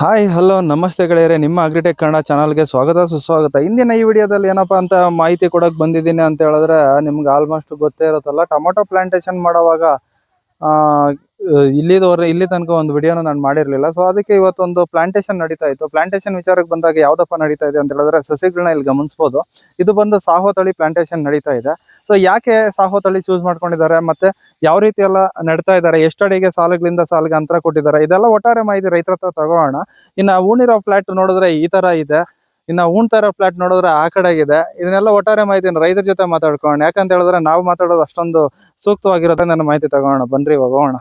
Hi hello ನಮಸ್ತೆ ಗೆಳೆಯರೆ. ನಿಮ್ಮ ಅಗ್ರಿಟೆಕ್ ಕನ್ನಡ ಚಾನಲ್ಗೆ ಸ್ವಾಗತ, ಸುಸ್ವಾಗತ. ಇಂದಿನ ಈ ವಿಡಿಯೋದಲ್ಲಿ ಏನಪ್ಪಾ ಅಂತ ಮಾಹಿತಿ ಕೊಡಕ್ ಬಂದಿದ್ದೀನಿ ಅಂತ ಹೇಳಿದ್ರೆ ನಿಮ್ಗೆ ಆಲ್ಮೋಸ್ಟ್ ಗೊತ್ತೇ ಇರುತ್ತಲ್ಲ, ಟೊಮೊಟೊ ಪ್ಲಾಂಟೇಶನ್ ಮಾಡುವಾಗ ಇಲ್ಲಿದವರೆ, ಇಲ್ಲಿ ತನಕ ಒಂದು ವಿಡಿಯೋನ ನಾನು ಮಾಡಿರಲಿಲ್ಲ. ಸೊ ಅದಕ್ಕೆ ಇವತ್ತೊಂದು ಪ್ಲಾಂಟೇಶನ್ ನಡೀತಾ ಇತ್ತು. ಪ್ಲಾಂಟೇಶನ್ ವಿಚಾರಕ್ಕೆ ಬಂದಾಗ ಯಾವ್ದಪ್ಪ ನಡೀತಾ ಇದೆ ಅಂತ ಹೇಳಿದ್ರೆ ಸಸಿಗಳನ್ನ ಇಲ್ಲಿ ಗಮನಿಸ್ಬೋದು. ಇದು ಬಂದು ಸಾಹೋ ತಳಿ ಪ್ಲಾಂಟೇಶನ್ ನಡೀತಾ ಇದೆ. ಸೊ ಯಾಕೆ ಸಾಹೋ ತಳಿ ಚೂಸ್ ಮಾಡ್ಕೊಂಡಿದ್ದಾರೆ? ಮತ್ತೆ ಯಾವ ರೀತಿ ಎಲ್ಲ ನಡೀತಾ ಇದ್ದಾರೆ? ಎಷ್ಟಡಿಗೆ ಸಾಲುಗಳಿಂದ ಸಾಲಿಗೆ ಅಂತರ ಕೊಟ್ಟಿದ್ದಾರೆ? ಇದೆಲ್ಲ ಒಟ್ಟಾರೆ ಮಾಹಿತಿ ರೈತರ ಹತ್ರ ತಗೋಣ. ಇನ್ನ ಊಣಿರೋ ಫ್ಲಾಟ್ ನೋಡಿದ್ರೆ ಈ ತರ ಇದೆ. ಇನ್ನ ಇರೋ ಫ್ಲಾಟ್ ನೋಡಿದ್ರೆ ಆ ಕಡೆಗಿದೆ ಇದನ್ನೆಲ್ಲ ಒಟ್ಟಾರೆ ಮಾಹಿತಿ ರೈತರ ಜೊತೆ ಮಾತಾಡ್ಕೋಣ ಯಾಕಂತ ಹೇಳಿದ್ರೆ ನಾವು ಮಾತಾಡೋದು ಅಷ್ಟೊಂದು ಸೂಕ್ತವಾಗಿರೋದ್ರೆ ನನ್ನ ಮಾಹಿತಿ ತಗೋಣ. ಬನ್ರಿ, ಹೋಗೋಣ.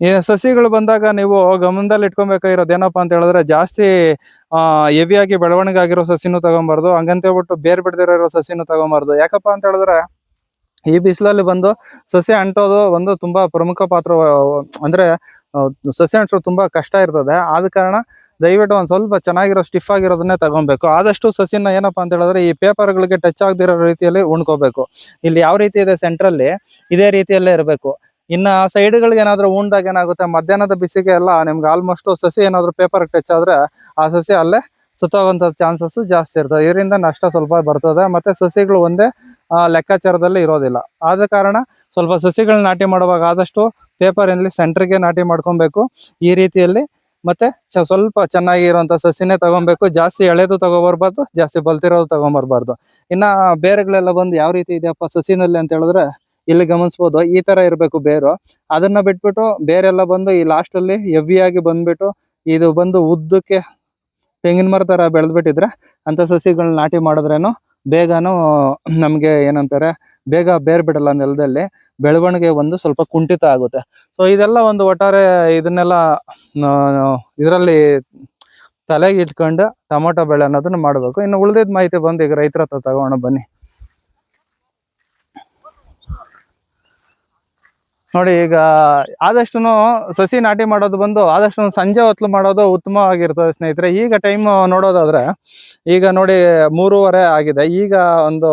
ಈ ಸಸಿಗಳು ಬಂದಾಗ ನೀವು ಗಮನದಲ್ಲಿ ಇಟ್ಕೊಬೇಕಾಗಿರೋದು ಏನಪ್ಪಾ ಅಂತ ಹೇಳಿದ್ರೆ ಜಾಸ್ತಿ, ಆ ಹೆವಿಯಾಗಿ ಬೆಳವಣಿಗೆ ಆಗಿರೋ ಸಸಿನೂ ತಗೊಂಬಾರ್ದು, ಹಂಗಂತ ಹೇಳ್ಬಿಟ್ಟು ಬೇರ್ ಬಿಡದಿರೋ ಸಸಿನು ತಗೊಂಬಾರ್ದು. ಯಾಕಪ್ಪ ಅಂತ ಹೇಳಿದ್ರೆ ಈ ಬಿಸಿಲಲ್ಲಿ ಬಂದು ಸಸಿ ಅಂಟೋದು ಒಂದು ತುಂಬಾ ಪ್ರಮುಖ ಪಾತ್ರ, ಅಂದ್ರೆ ಸಸಿ ಅಂಟೋದು ತುಂಬಾ ಕಷ್ಟ ಇರ್ತದೆ. ಆದ ಕಾರಣ ದಯವಿಟ್ಟು ಒಂದ್ ಸ್ವಲ್ಪ ಚೆನ್ನಾಗಿರೋ ಸ್ಟಿಫ್ ಆಗಿರೋದನ್ನೇ ತಗೊಬೇಕು. ಆದಷ್ಟು ಸಸಿನ ಏನಪ್ಪಾ ಅಂತ ಹೇಳಿದ್ರೆ ಈ ಪೇಪರ್ಗಳಿಗೆ ಟಚ್ ಆಗದಿರೋ ರೀತಿಯಲ್ಲಿ ಉಣ್ಕೋಬೇಕು. ಇಲ್ಲಿ ಯಾವ ರೀತಿ ಇದೆ ಸೆಂಟ್ರಲ್ಲಿ ಇದೇ ರೀತಿಯಲ್ಲೇ ಇರಬೇಕು. ಇನ್ನ ಸೈಡ್ಗಳಿಗೆ ಏನಾದ್ರೂ ಉಂಡಾಗ ಏನಾಗುತ್ತೆ, ಮಧ್ಯಾಹ್ನದ ಬಿಸಿಗೆ ಎಲ್ಲ ನಿಮ್ಗೆ ಆಲ್ಮೋಸ್ಟ್ ಸಸಿ ಏನಾದ್ರು ಪೇಪರ್ ಟಚ್ ಆದ್ರೆ ಆ ಸಸಿ ಅಲ್ಲೇ ಸುತ್ತೋಗುವಂತ ಚಾನ್ಸಸ್ ಜಾಸ್ತಿ ಇರ್ತದೆ. ಇದರಿಂದ ನಷ್ಟ ಸ್ವಲ್ಪ ಬರ್ತದೆ. ಮತ್ತೆ ಸಸಿಗಳು ಒಂದೇ ಲೆಕ್ಕಾಚಾರದಲ್ಲಿ ಇರೋದಿಲ್ಲ. ಆದ ಕಾರಣ ಸ್ವಲ್ಪ ಸಸಿಗಳನ್ನ ನಾಟಿ ಮಾಡುವಾಗ ಆದಷ್ಟು ಪೇಪರ್ ಇಲ್ಲಿ ಸೆಂಟ್ರಿಗೆ ನಾಟಿ ಮಾಡ್ಕೊಬೇಕು. ಈ ರೀತಿಯಲ್ಲಿ ಮತ್ತೆ ಸ್ವಲ್ಪ ಸ್ವಲ್ಪ ಚೆನ್ನಾಗಿರುವಂತ ಸಸಿನೇ ತಗೊಬೇಕು. ಜಾಸ್ತಿ ಎಳೆದು ತಗೊಬರ್ಬಾರ್ದು, ಜಾಸ್ತಿ ಬಲ್ತಿರೋದು ತಗೊಂಬರ್ಬಾರ್ದು. ಇನ್ನ ಬೇರೆಗಳೆಲ್ಲ ಬಂದು ಯಾವ ರೀತಿ ಇದೆಯಪ್ಪ ಸಸಿನಲ್ಲಿ ಅಂತ ಹೇಳಿದ್ರೆ ಇಲ್ಲಿ ಗಮನಿಸಬಹುದು ಈ ತರ ಇರಬೇಕು ಬೇರು. ಅದನ್ನ ಬಿಟ್ಬಿಟ್ಟು ಬೇರೆಲ್ಲ ಬಂದು ಈ ಲಾಸ್ಟ್ ಅಲ್ಲಿ ಹೆವಿ ಆಗಿ ಬಂದ್ಬಿಟ್ಟು ಇದು ಬಂದು ಉದ್ದಕ್ಕೆ ತೆಂಗಿನ ಮರ ತರ ಬೆಳೆದ್ಬಿಟ್ಟಿದ್ರೆ ಅಂತ ಸಸಿಗಳನ್ನ ನಾಟಿ ಮಾಡಿದ್ರೇನು ಬೇಗನು ನಮ್ಗೆ ಏನಂತಾರೆ, ಬೇಗ ಬೇರ್ ಬಿಡಲ್ಲ ನೆಲದಲ್ಲಿ, ಬೆಳವಣಿಗೆ ಒಂದು ಸ್ವಲ್ಪ ಕುಂಠಿತ ಆಗುತ್ತೆ. ಸೊ ಇದೆಲ್ಲ ಒಂದು ಒಟ್ಟಾರೆ ಇದನ್ನೆಲ್ಲ ಇದರಲ್ಲಿ ತಲೆಗೆ ಇಟ್ಕೊಂಡು ಟೊಮೊಟೊ ಬೆಳೆ ಅನ್ನೋದನ್ನ ಮಾಡಬೇಕು. ಇನ್ನು ಉಳಿದಿದ್ ಮಾಹಿತಿ ಬಂದು ಈಗ ರೈತರ ಹತ್ರ ತಗೋಣ ಬನ್ನಿ. ನೋಡಿ, ಈಗ ಆದಷ್ಟು ಸಸಿ ನಾಟಿ ಮಾಡೋದು ಬಂದು ಆದಷ್ಟು ಸಂಜೆ ಹೊತ್ತು ಮಾಡೋದು ಉತ್ತಮವಾಗಿರ್ತದೆ ಸ್ನೇಹಿತರೆ. ಈಗ ಟೈಮ್ ನೋಡೋದಾದ್ರೆ, ಈಗ ನೋಡಿ ಮೂರುವರೆ ಆಗಿದೆ. ಈಗ ಒಂದು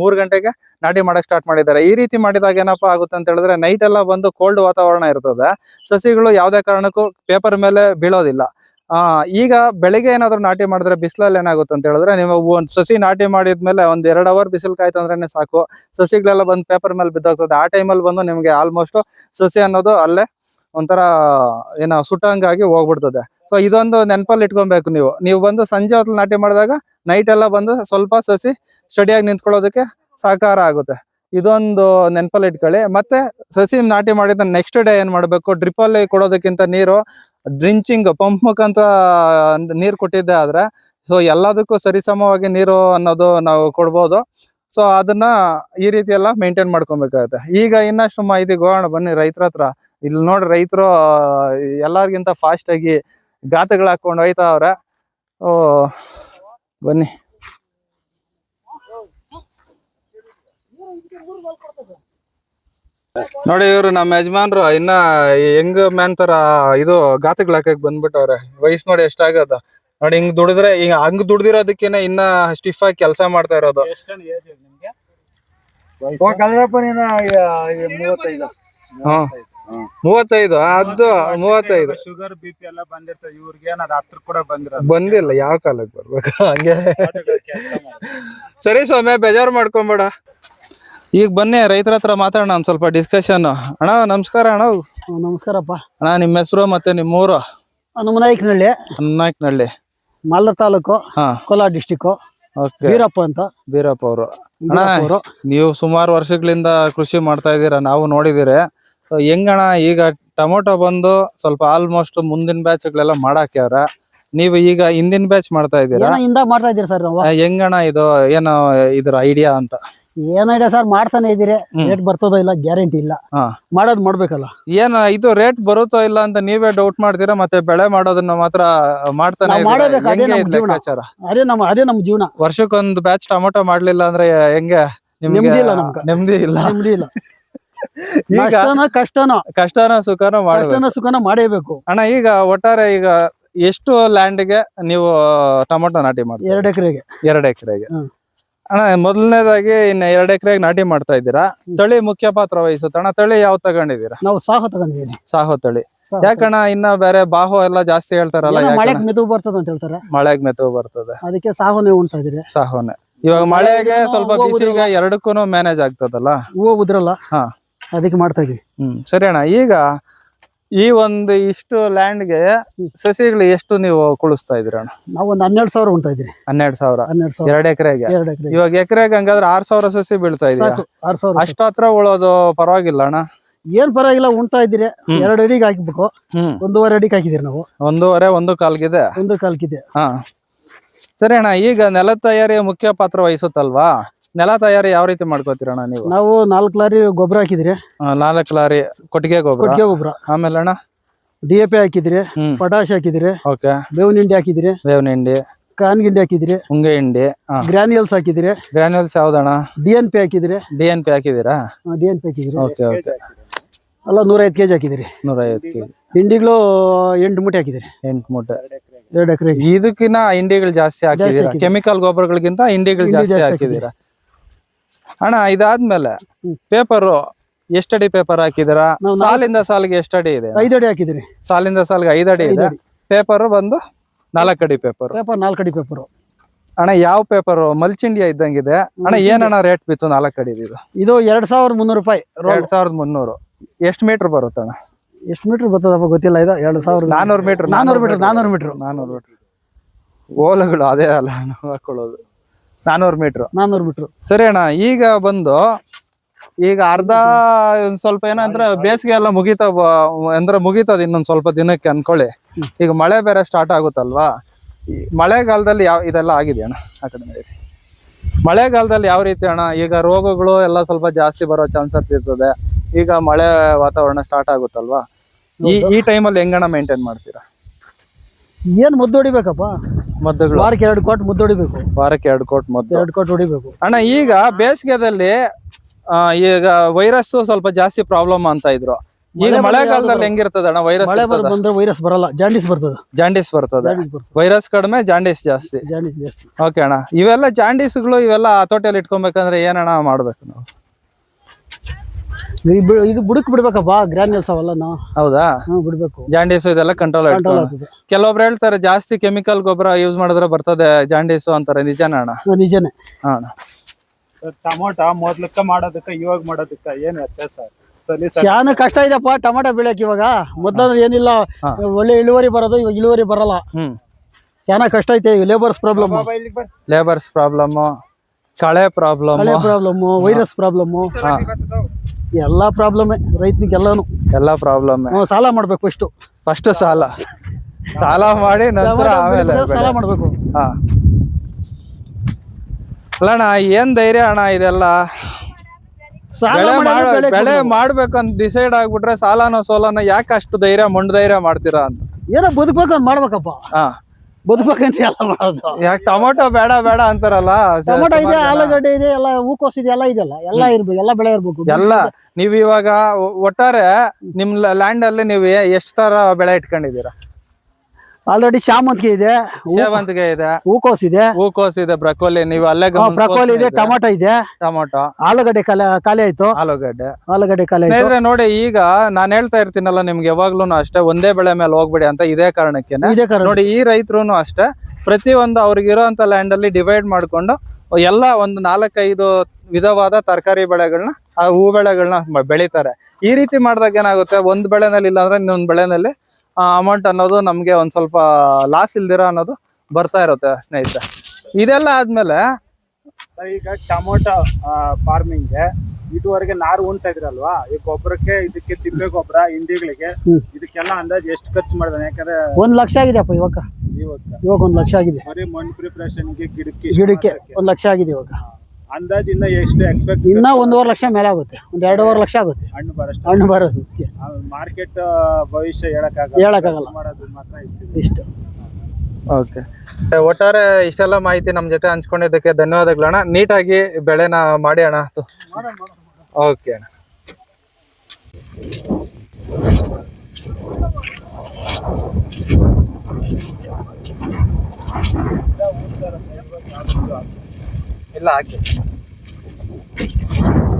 ಮೂರು ಗಂಟೆಗೆ ನಾಟಿ ಮಾಡಕ್ ಸ್ಟಾರ್ಟ್ ಮಾಡಿದ್ದಾರೆ. ಈ ರೀತಿ ಮಾಡಿದಾಗ ಏನಪ್ಪಾ ಆಗುತ್ತೆ ಅಂತ ಹೇಳಿದ್ರೆ ನೈಟ್ ಎಲ್ಲ ಬಂದು ಕೋಲ್ಡ್ ವಾತಾವರಣ ಇರ್ತದೆ. ಸಸಿಗಳು ಯಾವುದೇ ಕಾರಣಕ್ಕೂ ಪೇಪರ್ ಮೇಲೆ ಬೀಳೋದಿಲ್ಲ. ಆ, ಈಗ ಬೆಳಿಗ್ಗೆ ಏನಾದ್ರು ನಾಟಿ ಮಾಡಿದ್ರೆ ಬಿಸಿಲಲ್ಲಿ ಏನಾಗುತ್ತೆ ಅಂತ ಹೇಳಿದ್ರೆ ನೀವು ಒಂದ್ ಸಸಿ ನಾಟಿ ಮಾಡಿದ್ಮೇಲೆ ಒಂದ್ ಎರಡ್ ಅವರ್ ಬಿಸಿಲು ಕಾಯ್ತು ಅಂದ್ರೇನೆ ಸಾಕು. ಸಸಿಗಳೆಲ್ಲ ಬಂದು ಪೇಪರ್ ಮೇಲೆ ಬಿದ್ದೋಗ್ತದೆ. ಆ ಟೈಮಲ್ಲಿ ಬಂದು ನಿಮ್ಗೆ ಆಲ್ಮೋಸ್ಟ್ ಸಸಿ ಅನ್ನೋದು ಅಲ್ಲೇ ಒಂಥರ, ಏನೋ ಸುಟ್ಟಂಗಾಗಿ ಹೋಗ್ಬಿಡ್ತದೆ. ಸೊ ಇದೊಂದು ನೆನಪಲ್ಲಿ ಇಟ್ಕೊಬೇಕು ನೀವು. ನೀವು ಬಂದು ಸಂಜೆ ಹೊತ್ತು ನಾಟಿ ಮಾಡಿದಾಗ ನೈಟ್ ಎಲ್ಲ ಬಂದು ಸ್ವಲ್ಪ ಸಸಿ ಸ್ಟಡಿಯಾಗಿ ನಿಂತ್ಕೊಳ್ಳೋದಕ್ಕೆ ಸಹಕಾರ ಆಗುತ್ತೆ. ಇದೊಂದು ನೆನಪಲ್ಲಿ ಇಟ್ಕೊಳ್ಳಿ. ಮತ್ತೆ ಸಸಿ ನಾಟಿ ಮಾಡಿದ ನೆಕ್ಸ್ಟ್ ಡೇ ಏನ್ ಮಾಡಬೇಕು? ಡ್ರಿಪ್ ಅಲ್ಲಿ ಕೊಡೋದಕ್ಕಿಂತ ನೀರು ಡ್ರಿಂಚಿಂಗ್, ಪಂಪ್ ಮುಖಾಂತರ ನೀರು ಕೊಟ್ಟಿದ್ದೆ ಆದ್ರೆ ಸೊ ಎಲ್ಲದಕ್ಕೂ ಸರಿಸಮವಾಗಿ ನೀರು ಅನ್ನೋದು ನಾವು ಕೊಡ್ಬೋದು. ಸೊ ಅದನ್ನ ಈ ರೀತಿ ಎಲ್ಲ ಮೇಂಟೈನ್ ಮಾಡ್ಕೊಬೇಕಾಗುತ್ತೆ. ಈಗ ಇನ್ನಷ್ಟು ಮಾಹಿತಿ ಹೋಗೋಣ ಬನ್ನಿ ರೈತರ ಹತ್ರ. ಇಲ್ಲಿ ನೋಡಿ ರೈತರು, ಎಲ್ಲರಿಗಿಂತ ಫಾಸ್ಟ್ ಆಗಿ ಗಾತಗಳು ಹಾಕೊಂಡು ಹೋಯ್ತಾ ಅವ್ರ. ಓ, ಬನ್ನಿ. ನೋಡಿ ಇವ್ರು ನಮ್ಮ ಯಜಮಾನ್ರು ಇನ್ನ ಹೆಂಗ್ ಮ್ಯಾನ್ ತರ ಇದು ಗಾತಗಳು ಹಾಕಕ್ ಬಂದ್ಬಿಟ್ಟವ್ರೆ. ವಯಸ್ಸು ನೋಡಿ ಎಷ್ಟಾಗದ. ನೋಡಿ ಹಿಂಗ್ ದುಡಿದ್ರೆ ಈಗ ಹಂಗ್ ದುಡ್ದಿರೋದಕ್ಕೇನೆ ಇನ್ನ ಸ್ಟಿಫ್ ಆಗಿ ಕೆಲಸ ಮಾಡ್ತಾ ಇರೋದು. ಮೂವತ್ತೈದು. ಅದು ಮೂವತ್ತೈದು. ಶುಗರ್ ಬಿ ಪಿ ಎಲ್ಲ ಬಂದಿರ್ತದೆ ಇವ್ರಿಗೆ ಹತ್ರ ಕೂಡ ಬಂದಿರ ಬಂದಿಲ್ಲ ಯಾವ ಕಾಲಕ್ಕೆ ಬರ್ಬೇಕು? ಹಂಗೆ. ಸರಿ ಸ್ವಾಮಿ ಬೇಜಾರು ಮಾಡ್ಕೊಂಬೇಡ. ಈಗ ಬನ್ನಿ ರೈತರ ಹತ್ರ ಮಾತಾಡೋಣ ಒಂದ್ ಸ್ವಲ್ಪ ಡಿಸ್ಕಷನ್ ಅಣ್ಣ ನಮಸ್ಕಾರ ಅಣ್ಣ. ನಮಸ್ಕಾರಪ್ಪ. ಅಣ್ಣ ನಿಮ್ಮ ಹೆಸರು ಮತ್ತೆ ನಿಮ್ಮ ಊರು ಹನುಮನಾಯಕನಹಳ್ಳಿ. ನಾಯಕನಹಳ್ಳಿ ತಾಲೂಕು ಹಾ. Kolar district okay. ವೀರಪ್ಪ ಅಂತ. ಬೀರಪ್ಪ ಅವರು. ಅಣ್ಣ ಅವರು. ನೀವು ಸುಮಾರು ವರ್ಷಗಳಿಂದ ಕೃಷಿ ಮಾಡ್ತಾ ಇದ್ದೀರಾ ನಾವು ನೋಡಿದಿರಿ So, ಹೆಂಗಣ್ಣ ಈಗ ಟೊಮೊಟೊ ಬಂದು ಸ್ವಲ್ಪ ಆಲ್ಮೋಸ್ಟ್ ಮುಂದಿನ ಬ್ಯಾಚ್ ಗಳೆಲ್ಲ ಮಾಡಾಕ್ಯಾರ. ನೀವು ಈಗ ಹಿಂದಿನ ಬ್ಯಾಚ್ ಮಾಡ್ತಾ ಇದ್ದೀರಾ? ಹೆಂಗಣ ಇಂದ ಮಾಡ್ತಾ ಇದ್ದೀರಿ ಸರ್ ನಾವು? ಆ, ಹೆಂಗಣ್ಣ ಇದು ಏನೋ ಇದ್ರ ಐಡಿಯಾ ಅಂತ? ಏನ್ ಐಡಿಯಾ ಸರ್ ಮಾಡ್ತಾನೆ ಇದೀರಿ ರೇಟ್ ಬರ್ತದೋ ಇಲ್ಲ ಗ್ಯಾರಂಟಿ ಇಲ್ಲ. ಹಾ. ಮಾಡೋದ್ ಮಾಡ್ಬೇಕಲ್ಲ? ಏನ್ ಇದು ರೇಟ್ ಬರುತ್ತೋ ಇಲ್ಲ ಅಂತ ನೀವೇ ಡೌಟ್ ಮಾಡ್ತೀರಾ? ಮತ್ತೆ ಬೆಳೆ ಮಾಡೋದನ್ನ ಮಾತ್ರ ಮಾಡ್ತಾನೆ ನಾವ್ ಇದ್ದೀರಾ? ಮಾಡಬೇಕು, ಅದೇ ಹೆಂಗೆ ನಮ್ ಇದ್ ಜೀವನ. ಲೆಕ್ಕಾಚಾರ? ಅದೇ ನಮ್ಮ ಅದೇ ನಮ್ ಜೀವನ. ವರ್ಷಕ್ಕೊಂದು ಬ್ಯಾಚ್ ಟೊಮೊಟೊ ಮಾಡ್ಲಿಲ್ಲ ಅಂದ್ರೆ ಹೆಂಗೆ? ನಿಮ್ಗೆ ನೆಮ್ಮದಿ ಇಲ್ಲ ನಮ್ಗೆ. ನೆಮ್ಮದಿ ಇಲ್ಲ. ನೆಮ್ಮದಿ ಇಲ್ಲ. ಈಗ ಕಷ್ಟನೋ ಕಷ್ಟನೋ. ಕಷ್ಟನ ಸುಖನೋ ಮಾಡ್ಬೇಕು. ಕಷ್ಟನ ಸುಖನ ಮಾಡೇಬೇಕು. ಅಣ್ಣ ಈಗ ಒಟ್ಟಾರೆ ಈಗ ಎಷ್ಟು ಲ್ಯಾಂಡ್ಗೆ ಗೆ ನೀವು ಟೊಮೊಟೊ ನಾಟಿ ಮಾಡಿ ಎರಡು ಎಕರೆಗೆ. ಎರಡು ಎಕರೆಗೆ. ಹ್ಮ್. ಅಣ್ಣ ಮೊದಲನೇದಾಗಿ ಇನ್ನ ಎರಡ್ ಎಕರೆಗೆ ನಾಟಿ ಮಾಡ್ತಾ ಇದ್ದೀರಾ? ತಳಿ ಮುಖ್ಯ ಪಾತ್ರ ವಹಿಸುತ್ತೆ ಅಣ್ಣ ತಳಿ ಯಾವ್ ತಗೊಂಡಿದ್ದೀರಾ? ನಾವು ಸಾಹು ತಗೊಂಡಿದ್ದೀನಿ ಸಾಹೋ ತಳಿ. ಯಾಕಣ್ಣ ಇನ್ನ ಬೇರೆ ಬಾಹು ಎಲ್ಲ ಜಾಸ್ತಿ ಹೇಳ್ತಾರಲ್ಲ ಮಳೆಗ್ ಮೆದು ಬರ್ತದ ಅಂತ ಹೇಳ್ತಾರೆ. ಮಳೆಗ್ ಮೆತು ಬರ್ತದೆ. ಅದಕ್ಕೆ ಸಾಹುನೇ ಉಂಟಾ ಇದ್ರಿ ಸಾಹೋನೆ. ಇವಾಗ ಮಳೆಗೆ ಸ್ವಲ್ಪ ಬಿಸಿ ಬಿಸಿಗೆ ಎರಡಕ್ಕೂ ಮ್ಯಾನೇಜ್ ಆಗ್ತದಲ್ಲ? ಹೂವು ಉದ್ರಲ್ಲ. ಹಾ. ಅದಕ್ಕೆ ಮಾಡ್ತಾ ಇದೀವಿ ಹ್ಮ್. ಸರಿ ಅಣ್ಣ ಈಗ ಈ ಒಂದು ಇಷ್ಟು ಲ್ಯಾಂಡ್ಗೆ ಸಸಿಗಳು ಎಷ್ಟು ನೀವು ಕುಳಿಸ್ತಾ ಇದ್ದೀರ ಅಣ್ಣ? ನಾವು ಒಂದ್ ಹನ್ನೆರಡು ಸಾವಿರ ಉಂಟಾ ಇದ್ರಿ ಹನ್ನೆರಡು ಸಾವಿರ? ಹನ್ನೆರಡು ಸಾವಿರ. ಎರಡ್ ಎಕರೆಗೆ? ಎರಡು ಎಕರೆ ಇವಾಗ ಎಕರೆಗೆ ಹಂಗಾದ್ರೆ ಆರ್ ಸಾವಿರ ಸಸಿ ಬೀಳ್ತಾ ಇದೆಯಾ? ಆರ್ ಸಾವಿರ ಅಷ್ಟ ಹತ್ರ ಉಳೋದು ಪರವಾಗಿಲ್ಲ ಅಣ್ಣ. ಏನ್ ಪರವಾಗಿಲ್ಲ ಉಣ್ತಾ ಇದ್ದೀರಿ. ಎರಡು ಅಡಿಗೆ ಹಾಕ್ಬೇಕು. ಒಂದೂವರೆ ಅಡಿಗೆ ಹಾಕಿದಿರಿ ನಾವು. ಒಂದೂವರೆ ಒಂದು ಕಾಲ್ಗಿದೆ? ಒಂದು ಕಾಲ್ಗಿದೆ. ಹಾ. ಸರಿ ಅಣ್ಣ ಈಗ ನೆಲ ತಯಾರಿಯ ಮುಖ್ಯ ಪಾತ್ರ ವಹಿಸುತ್ತಲ್ವಾ? ನೆಲ ತಯಾರಿ ಯಾವ ರೀತಿ ಮಾಡ್ಕೋತೀರಣ್ಣ ನೀವು? ನಾವು ನಾಲ್ಕು ಲಾರಿ ಗೊಬ್ಬರ ಹಾಕಿದ್ರಿ. ಆ, ನಾಲ್ಕು ಲಾರಿ ಕೊಟ್ಟಿಗೆ ಗೊಬ್ಬರ? ಕೊಟ್ಟಿಗೆ ಗೊಬ್ಬರ. ಆಮೇಲೆ ಅಣ್ಣ? ಡಿ ಎ ಪಿ ಹಾಕಿದ್ರಿ ಹ್ಮ್. ಪಟಾಶ್ ಹಾಕಿದ್ರಿ ಓಕೆ. ಬೇವಿನ ಹಿಂಡಿ ಹಾಕಿದ್ರಿ ಬೇವಿನ ಹಿಂಡಿ ಕಾನ್ ಗಿಂಡಿ ಹಾಕಿದ್ರಿ ಉಂಗೆ ಹಿಂಡಿ ಹಾ ಗ್ರಾನ್ಯೂಲ್ಸ್ ಹಾಕಿದ್ರಿ ಗ್ರಾನ್ಯೂಲ್ಸ್ ಯಾವ್ದಣ್ಣ? ಡಿ ಎನ್ ಪಿ ಹಾಕಿದ್ರಿ. ಡಿ ಎನ್ ಪಿ ಹಾಕಿದ್ದೀರಾ? ಡಿ ಎನ್ ಪಿ ಹಾಕಿದ್ರಿ. Okay okay. ಅಲ್ಲ ನೂರೈದು ಕೆಜಿ ಹಾಕಿದ್ರಿ. ನೂರೈವತ್ತು ಕೆ ಹಿಂಡಿಗಳು ಎಂಟು ಮೂಟೆ ಹಾಕಿದ್ರಿ. ಎಂಟು ಮೂಟೆ. ಎರಡು ಎಕರೆ ಇದಕ್ಕಿನ್ನ ಹಿಂಡಿಗಳು ಜಾಸ್ತಿ ಹಾಕಿದೀರಾ. ಕೆಮಿಕಲ್ ಗೊಬ್ಬರಗಳಿಗಿಂತ ಹಿಂಡಿಗಳು ಜಾಸ್ತಿ ಜಾಸ್ತಿ ಹಾಕಿದೀರಾ. ಅಣ್ಣ ಇದಾದ್ಮೇಲೆ ಪೇಪರು ಎಷ್ಟಡಿ ಪೇಪರ್ ಹಾಕಿದಿರಾ ಸಾಲಿಂದ ಸಾಲಿಗೆ ಎಷ್ಟಡಿ ಇದೆ? ಐದಡಿ ಅಡಿ ಹಾಕಿದ್ರಿ ಸಾಲಿಂದ ಸಾಲಿಗೆ ಐದಡಿ ಐದು ಇದೆ ಪೇಪರ್ ಬಂದು ನಾಲ್ಕಡಿ ಪೇಪರ್. ಪೇಪರ್ ನಾಲ್ಕಡಿ ಅಡಿ ಪೇಪರ್. ಅಣ್ಣ ಯಾವ ಪೇಪರ್? ಮಲ್ಚಿಂಡಿಯಾ ಇದ್ದಂಗಿದೆ. ಅಣ್ಣ ಏನಣ್ಣ ರೇಟ್ ಬಿತ್ತು ನಾಲ್ಕಡಿ ಅಡಿ ಇದು? ಇದು ಎರಡ್ ಸಾವಿರದ ಮುನ್ನೂರು ರೂಪಾಯಿ ಎರಡ್ ಸಾವಿರದ ಮುನ್ನೂರು. ಎಷ್ಟು ಮೀಟರ್ ಬರುತ್ತೆ ಅಣ್ಣ? ಎಷ್ಟು ಮೀಟರ್ ಬರ್ತದಪ್ಪ ಗೊತ್ತಿಲ್ಲ ಇದು? ಎರಡು ಸಾವಿರ ನಾನೂರು ಮೀಟರ್ ನಾನೂರು ಮೀಟರ್ ನಾನೂರು ಮೀಟರ್. ನಾನೂರು ಮೀಟರ್. ಓಲಗಳು ಅದೇ ಅಲ್ಲ ಹಾಕೊಳ್ಳೋದು. ನಾನೂರು ಮೀಟರ್ ನಾನೂರು ಮೀಟರ್ ಸರಿ ಅಣ್ಣ ಈಗ ಬಂದು ಈಗ ಅರ್ಧ ಒಂದ್ ಸ್ವಲ್ಪ ಏನಂದ್ರೆ ಬೇಸಿಗೆ ಎಲ್ಲ ಮುಗಿತಾ ಅಂದ್ರೆ ಮುಗಿತದ ಇನ್ನೊಂದ್ ಸ್ವಲ್ಪ ದಿನಕ್ಕೆ ಅನ್ಕೊಳ್ಳಿ. ಈಗ ಮಳೆ ಬೇರೆ ಸ್ಟಾರ್ಟ್ ಆಗುತ್ತಲ್ವಾ? ಮಳೆಗಾಲದಲ್ಲಿ ಯಾವ ಇದೆಲ್ಲ ಆಗಿದೆ ಅಣ್ಣ ಆ ಕಡೆ ಮಳೆಗಾಲದಲ್ಲಿ ಯಾವ ರೀತಿ ಅಣ್ಣ ಈಗ ರೋಗಗಳು ಎಲ್ಲ ಸ್ವಲ್ಪ ಜಾಸ್ತಿ ಬರೋ ಚಾನ್ಸಸ್ ಇರ್ತದೆ. ಈಗ ಮಳೆ ವಾತಾವರಣ ಸ್ಟಾರ್ಟ್ ಆಗುತ್ತಲ್ವಾ? ಈ ಈ ಟೈಮಲ್ಲಿ ಹೆಂಗಣ್ಣ ಮೇಂಟೈನ್ ಮಾಡ್ತೀರಾ? ಏನ್ ಮುದ್ದು ಹೊಡಿಬೇಕಪ್ಪ? ಮದ್ದುಗಳು. ವಾರಕ್ಕೆ ಎರಡು ಕೋಟ್ ಮುದ್ದು ಹೊಡಿಬೇಕು. ವಾರಕ್ಕೆ ಎರಡು ಕೋಟ್ ಮದ್ದು. ಎರಡು ಕೋಟ್ ಹೊಡಿಬೇಕು. ಅಣ್ಣ ಈಗ ಬೇಸಿಗೆದಲ್ಲಿ ಆ, ಈಗ ವೈರಸ್ ಸ್ವಲ್ಪ ಜಾಸ್ತಿ ಪ್ರಾಬ್ಲಮ್ ಅಂತ ಇದ್ರು. ಈಗ ಮಳೆಗಾಲದಲ್ಲಿ ಹೆಂಗಿರ್ತದ ಅಣ್ಣ ವೈರಸ್ ಮಳೆ ಬರ್ ಬಂದ್ರೆ ವೈರಸ್ ಬರಲ್ಲ ಜಾಂಡಿಸ್ ಬರ್ತದೆ. ಜಾಂಡಿಸ್ ಬರ್ತದೆ. ಜಾಂಡೀಸ್ ಬರ್ತದೆ. ವೈರಸ್ ಕಡಿಮೆ ಜಾಂಡಿಸ್ ಜಾಸ್ತಿ. ಜಾಂಡಿಸ್ ಜಾಸ್ತಿ. ಓಕೆ ಅಣ್ಣ ಇವೆಲ್ಲ ಜಾಂಡೀಸ್ಗಳು ಇವೆಲ್ಲ ಹತೋಟಿಯಲ್ಲಿ ಇಟ್ಕೊಬೇಕಂದ್ರೆ ಏನಣ್ಣ ಮಾಡ್ಬೇಕು ನಾವು? ಇದು ಬುಡಕ್ ಬಿಡ್ಬೇಕಪ್ಪ ಗ್ರಾನ್ಯೂಲ್ಸ್ ಅವೆಲ್ಲ ನಾವು. ಹೌದಾ? ಬಿಡ್ಬೇಕು. ಜಾಂಡೀಸ್ ಇದೆಲ್ಲ ಕಂಟ್ರೋಲ್ ಕಂಟ್ರೋಲ್ ಆಗ್ತದೆ. ಕೆಲವೊಬ್ರು ಹೇಳ್ತಾರೆ ಜಾಸ್ತಿ ಕೆಮಿಕಲ್ ಗೊಬ್ಬರ ಯೂಸ್ ಮಾಡಿದ್ರೆ ಬರ್ತದೆ ಜಾಂಡೀಸು ಅಂತಾರೆ. ನಿಜನ ಅಣ್ಣ? ನಿಜನೇ. ಹಾ ಅಣ್ಣ. ಟಮೋಟ ಮೊದ್ಲಕ್ಕ ಮಾಡೋದಕ್ಕ ಇವಾಗ ಮಾಡೋದಕ್ಕ ಏನ್ ವ್ಯತ್ಯಾಸ? ಶಾನ ಕಷ್ಟ ಇದೆಪ್ಪ ಟೊಮೊಟೊ ಬೆಳೆಯಕ್ ಇವಾಗ. ಮೊದ್ಲಂದ್ರೆ ಏನಿಲ್ಲ ಒಳ್ಳೆ ಇಳುವರಿ ಬರೋದು ಇವಾಗ ಇಳುವರಿ ಬರಲ್ಲ. ಹ್ಮ್. ಚೆನ್ನಾಗ್ ಕಷ್ಟ ಐತೆ ಲೇಬರ್ಸ್ ಪ್ರಾಬ್ಲಮ್ ಲೇಬರ್ಸ್ ಪ್ರಾಬ್ಲಮ್ ಕಳೆ ಪ್ರಾಬ್ಲಮ್ ಪ್ರಾಬ್ಲಮ್ ವೈರಸ್ ಪ್ರಾಬ್ಲಮ್ ಎಲ್ಲಾ ಪ್ರಾಬ್ಲಮ್ ರೈತನಿಗೆಲ್ಲಾನು. ಎಲ್ಲಾ ಪ್ರಾಬ್ಲಮ್ ನಾವು ಸಾಲ ಮಾಡ್ಬೇಕು ಫಸ್ಟ್ ಫಸ್ಟ್ ಸಾಲ. ಸಾಲ ಮಾಡಿ ನಂತರ ಆಮೇಲೆ ಸಾಲ ಬೆಳೆ. ಮಾಡ್ಬೇಕು. ಹಾ. ಅಲ್ಲಣ್ಣ ಏನ್ ಧೈರ್ಯ ಅಣ್ಣ ಇದೆಲ್ಲ? ಸಾಲ ಬೆಳೆ ಮಾಡ ಬೆಳೆ ಬೆಳೆ ಕೊಡ್ಬೇಕು. ಮಾಡ್ಬೇಕಂತ ಡಿಸೈಡ್ ಆಗ್ಬಿಟ್ರೆ ಸಾಲನೋ ಸೋಲನೋ ಯಾಕೆ ಅಷ್ಟು ಧೈರ್ಯ ಮಂಡ್ ಧೈರ್ಯ ಮಾಡ್ತೀರಾ ಅಂತ? ಏನೋ ಬದುಕ್ಬೇಕು ಅಂತ ಮಾಡ್ಬೇಕಪ್ಪ. ಹಾ. ಬದುಕ್ಬೇಕಂತ ಎಲ್ಲ ಮಾಡೋದು. ಯಾಕೆ ಟೊಮೊಟೊ ಬೇಡ ಬೇಡ ಅಂತಾರಲ್ಲ? ಟೊಮೊಟೊ ಇದೆ ಆಲೂಗಡ್ಡೆ ಇದೆ ಎಲ್ಲ ಹೂಕೋಸ್ ಇದೆ ಎಲ್ಲ ಇದೆಲ್ಲ ಎಲ್ಲ ಇರ್ಬೇಕು ಎಲ್ಲ ಬೆಳೆ ಇರ್ಬೇಕು. ಎಲ್ಲ. ನೀವ್ ಇವಾಗ ಒಟ್ಟಾರೆ ನಿಮ್ ಲ್ಯಾಂಡ್ ಅಲ್ಲಿ ನೀವು ಎಷ್ಟ್ ತರ ಬೆಳೆ ಇಟ್ಕೊಂಡಿದೀರಾ ಆಲ್ರೆಡಿ ಶಾಮಂತಿಗೆ ಇದೆ. ಶಾಮಂತಿಗೆ ಸೇವಂತಿಗೆ ಇದೆ. ಹೂಕೋಸ್ ಇದೆ. ಹೂಕೋಸ್ ಇದೆ ಬ್ರಕೋಲಿ ನೀವು ಅಲ್ಲೇ ಬ್ರಕೋಲಿ ಇದೆ ಟೊಮೊಟೊ ಇದೆ. ಟೊಮೊಟೊ. ಆಲೂಗಡ್ಡೆ ಕಲೆ ಖಾಲಿ ಆಯ್ತು. ಆಲೂಗಡ್ಡೆ. ಆಲೂಗಡ್ಡೆ ಖಾಲಿ ಆಯ್ತು. ಸ್ನೇಹಿತರೆ ನೋಡಿ ಈಗ ನಾನು ಹೇಳ್ತಾ ಇರ್ತೀನಲ್ಲ ನಿಮ್ಗೆ ಯಾವಾಗ್ಲೂ ಅಷ್ಟೇ ಒಂದೇ ಬೆಳೆ ಮೇಲೆ ಹೋಗ್ಬೇಡಿ ಅಂತ ಇದೇ ಕಾರಣಕ್ಕೆ ಇದೇ ಕಾರಣ. ನೋಡಿ ಈ ರೈತರು ಅಷ್ಟೇ ಪ್ರತಿಯೊಂದು ಅವ್ರಿಗಿರೋಂತ ಲ್ಯಾಂಡ್ ಅಲ್ಲಿ ಡಿವೈಡ್ ಮಾಡ್ಕೊಂಡು ಎಲ್ಲ ಒಂದು ನಾಲ್ಕೈದು ವಿಧವಾದ ತರಕಾರಿ ಬೆಳೆಗಳನ್ನ ಆ ಹೂ ಬೆಳೆಗಳನ್ನ ಮ- ಬೆಳಿತಾರೆ. ಈ ರೀತಿ ಮಾಡಿದಾಗ ಏನಾಗುತ್ತೆ ಒಂದ್ ಬೆಳೆನಲ್ಲಿ ಇಲ್ಲ ಅಂದ್ರೆ ಇನ್ನೊಂದ್ ಬೆಳೆನಲ್ಲಿ ಅಮೌಂಟ್ ಅನ್ನೋದು ನಮಗೆ ಒಂದು ಸ್ವಲ್ಪ ಲಾಸ್ ಇಲ್ದಿರ ಅನ್ನೋದು ಬರ್ತಾ ಇರುತ್ತೆ ಸ್ನೇಹಿತರೆ. ಇದೆಲ್ಲ ಆದ್ಮೇಲೆ ಈಗ ಟೊಮೊಟೊ ಫಾರ್ಮಿಂಗ್ ಇದುವರೆಗೆ ನಾರು ಉಣ್ತಾ ಇದ್ರಲ್ವಾ? ಈ ಗೊಬ್ಬರಕ್ಕೆ ಇದಕ್ಕೆ ತಿಪ್ಪೆ ಗೊಬ್ಬರ ಹಿಂಡಿಗಳಿಗೆ. ಇದಕ್ಕೆಲ್ಲ ಅಂದಾಜು ಎಷ್ಟು ಖರ್ಚು ಮಾಡಿದಾನೆ ಯಾಕಂದ್ರೆ ಒಂದ್ ಲಕ್ಷ ಆಗಿದೆಪ್ಪ ಇವಾಗ. ಇವಾಗ. ಇವಾಗ ಒಂದ್ ಲಕ್ಷ ಆಗಿದೆ. ಬರೀ ಮಣ್ಣು ಪ್ರಿಪ್ರೇಷನ್ಗೆ ಗಿಡಕ್ಕೆ ಗಿಡಕ್ಕೆ ಒಂದ್ ಲಕ್ಷ ಆಗಿದೆ ಇವಾಗ. ಅಂದಾಜು ಇನ್ನ ಎಷ್ಟು ಎಕ್ಸ್ಪೆಕ್ಟ್ ಇನ್ನ ಒಂದೂವರೆ ಲಕ್ಷ ಮೇಲೆ ಆಗುತ್ತೆ. ಒಂದ್ ಎರಡೂವರೆ ಲಕ್ಷ ಆಗುತ್ತೆ. ಹಣ್ಣು ಬರೋಷ್ಟು. ಹಣ್ಣು ಬರೋದು ಮಾರ್ಕೆಟ್ ಭವಿಷ್ಯ ಹೇಳಕ್ಕಾಗಲ್ಲ. ಹೇಳಕ್ಕಾಗಲ್ಲ. ಮಾಡೋದು ಮಾತ್ರ ಇಷ್ಟು ಇಷ್ಟು. ಓಕೆ. ಒಟ್ಟಾರೆ ಇಷ್ಟೆಲ್ಲ ಮಾಹಿತಿ ನಮ್ಮ ಜೊತೆ ಹಂಚ್ಕೊಂಡಿದ್ದಕ್ಕೆ ಧನ್ಯವಾದಗಳಣ್ಣ. ನೀಟಾಗಿ ಬೆಳೆನ ಮಾಡಿ ಅಣ್ಣ. ಓಕೆ ಅಣ್ಣ. ಇಲ್ಲ ಹಾಕಿ.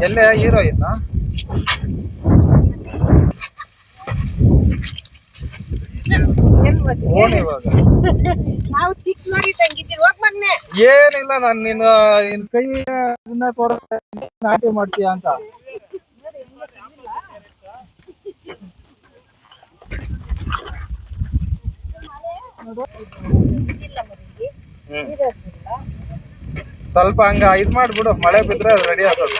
ಎಲ್ಲೇ ಹೀರೋ ಇನ್ನ ಏನಿಲ್ಲ ನಾನು ನಿನ್ನ ನಿನ್ ಕೈ ತೋರಿಸ್ತಾ ನಾಟಿ ಮಾಡ್ತೀಯ ಅಂತ. ಸ್ವಲ್ಪ ಹಂಗ ಇದ್ ಮಾಡ್ಬಿಡು ಮಳೆ ಬಿದ್ರೆ ಅದು ರೆಡಿ ಆಗ್ತದೆ.